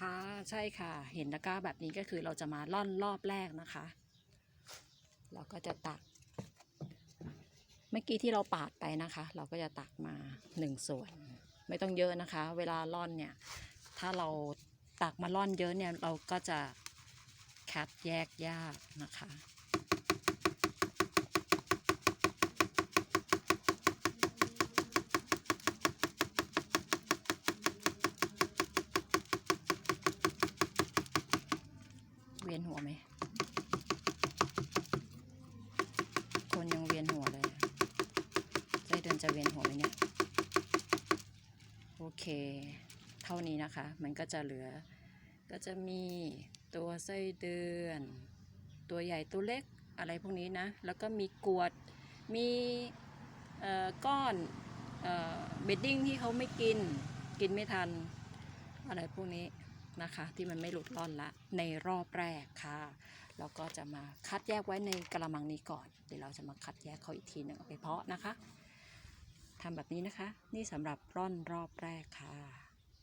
ค่ะใช่ค่ะ เห็นตะกร้าแบบนี้ก็คือเราจะมาล่อนรอบแรกนะคะ เราก็จะตัก เมื่อกี้ที่เราปาดไปนะคะ เราก็จะตักมาหนึ่งส่วน ไม่ต้องเยอะนะคะ เวลาล่อนเนี่ย ถ้าเราตักมาล่อนเยอะเนี่ยเราก็จะคัดแยกยากนะคะ เวียนหัว ไหม คนยังเวียนหัวเลยอะเดือนจะเวียนหัวไหมเนี่ย โอเค เท่านี้นะคะ มันก็จะเหลือ ก็จะมีตัวไส้เดือน ตัวใหญ่ตัวเล็กอะไรพวกนี้นะ แล้วก็มีกรวด มีเอ่อก้อนเบดดิ้งที่เขาไม่กิน กินไม่ทัน อะไรพวกนี้ นะคะ ที่มันไม่หลุดล่อนละในรอบแรกค่ะแล้วก็จะมาคัดแยกไว้ในกระมังนี้ก่อน เดี๋ยวเราจะมาคัดแยกเขาอีกทีหนึ่งเอาไปเพาะนะคะทำแบบนี้นะคะ นี่สำหรับร่อนรอบแรกค่ะ